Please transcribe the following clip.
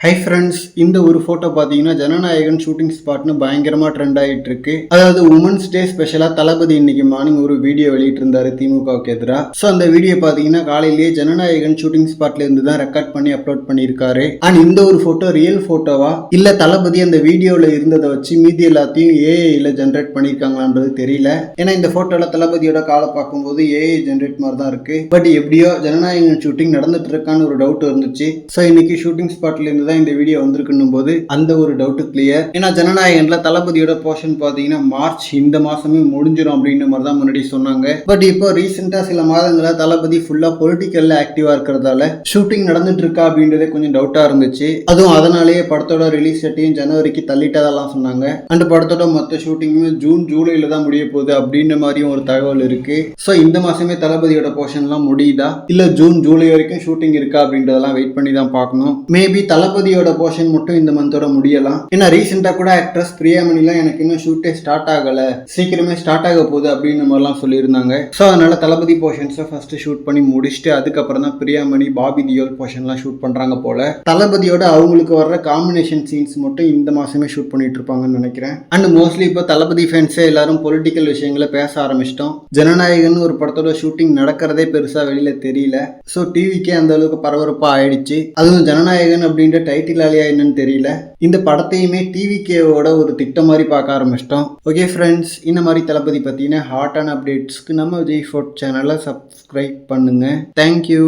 Hi friends இந்த ஒரு photo பார்த்தீங்கன்னா ஜனநாயகன் ஷூட்டிங் ஸ்பாட்னு பயங்கரமாக ட்ரெண்ட் ஆகிட்டு இருக்கு அதாவது உமன்ஸ் டே ஸ்பெஷலாக தளபதி இன்னைக்கு மார்னிங் ஒரு வீடியோ வெளியிட்டிருந்தாரு திமுகவுக்கு எதிராக ஸோ அந்த வீடியோ பார்த்தீங்கன்னா காலையிலேயே ஜனநாயகன் ஷூட்டிங் ஸ்பாட்ல இருந்து தான் ரெக்கார்ட் பண்ணி அப்லோட் பண்ணியிருக்காரு. அண்ட் இந்த ஒரு ஃபோட்டோ ரியல் ஃபோட்டோவா இல்லை தளபதி அந்த வீடியோவில் இருந்ததை வச்சு மீதி எல்லாத்தையும் ஏஐயில் ஜென்ரேட் பண்ணியிருக்காங்களான்றது தெரியல. ஏன்னா இந்த ஃபோட்டோவில் தளபதியோட காலை பார்க்கும்போது ஏஐ ஜென்ரேட் மாதிரி தான் இருக்கு. பட் எப்படியோ ஜனநாயகன் ஷூட்டிங் நடந்துட்டு இருக்கான்னு ஒரு டவுட் இருந்துச்சு. ஸோ இன்னைக்கு ஷூட்டிங் ஸ்பாட்ல இருந்து தான் இந்த வீடியோ வந்திருக்குன்னும் போது அந்த ஒரு டவுட் கிளியர் ஏன்னா ஜனநாயகன்ல தளபதியோட போர்ஷன் பார்த்தீங்கன்னா மார்ச் இந்த மாசமே முடிஞ்சிடும் அப்படின்ற மாதிரி தான் முன்னாடி சொன்னாங்க. பட் இப்போ ரீசெண்டாக சில மாதங்களா தளபதி ஃபுல்லா பொலிட்டிக்கல்ல ஆக்டிவா இருக்கிறதால ஷூட்டிங் நடந்துட்டு இருக்கா அப்படின்றதே கொஞ்சம் டவுட்டா இருந்துச்சு. அதுவும் அதனாலேயே படத்தோட ரிலீஸ் டேட்டையும் ஜனவரிக்கு தள்ளிட்டதெல்லாம் சொன்னாங்க. அந்த படத்தோட மொத்த ஷூட்டிங்குமே ஜூன் ஜூலைல தான் முடிய போகுது அப்படின்ற மாதிரியும் ஒரு தகவல் இருக்கு. ஸோ இந்த மாசமே தளபதியோட போர்ஷன்லாம் முடியுதா? இல்ல ஜூன் ஜூலை வரைக்கும் ஷூட்டிங் இருக்கா அப்படின்றதெல்லாம் வெயிட் பண்ணி தான் பார்க்கணும். மேபி தளபதி தளபதியோட போர்ஷன் மட்டும் இந்த மந்தோட முடியலாம். ஏன்னா ரீசெண்டா கூட ஆக்ட்ரஸ் பிரியாமணிலாம் எனக்கு இன்னும் ஷூட்டே ஸ்டார்ட் ஆகல. சீக்கிரமே ஸ்டார்ட் ஆக போகுது அப்படின்னு மாதிரிலாம் சொல்லியிருந்தாங்க. ஸோ அதனால தளபதி போர்ஷன்ஸை ஃபர்ஸ்ட் ஷூட் பண்ணி முடிச்சுட்டு அதுக்கப்புறம் தான் பிரியாமணி பாபி தியோல் போர்ஷன்லாம் ஷூட் பண்றாங்க போல. தளபதியோட அவங்களுக்கு வர்ற காம்பினேஷன் சீன்ஸ் மட்டும் இந்த மாசமே ஷூட் பண்ணிட்டு இருப்பாங்கன்னு நினைக்கிறேன். அண்ட் மோஸ்ட்லி இப்போ தளபதி ஃபேன்ஸே எல்லாரும் பொலிட்டிக்கல் விஷயங்களை பேச ஆரம்பிச்சிட்டோம். ஜனநாயகன் ஒரு படத்தோட ஷூட்டிங் நடக்கிறதே பெருசா வெளியில தெரியல. ஸோ டிவிக்கே அந்த அளவுக்கு பரபரப்பா ஆயிடுச்சு. அதுவும் ஜனநாயகன் அப்படின்ற டைட்டிலாலியா என்னன்னு தெரியல. இந்த படத்தையுமே டிவிகேவோட ஒரு திட்டம் மாதிரி பார்க்க ஆரம்பிச்சிட்டோம். ஓகே ஃப்ரெண்ட்ஸ் இந்த மாதிரி தளபதி பற்றின ஹாட்டான அப்டேட்ஸ்க்கு நம்ம விஜய் ஃபோர்ட் சேனலை சப்ஸ்கிரைப் பண்ணுங்கள் தேங்க்யூ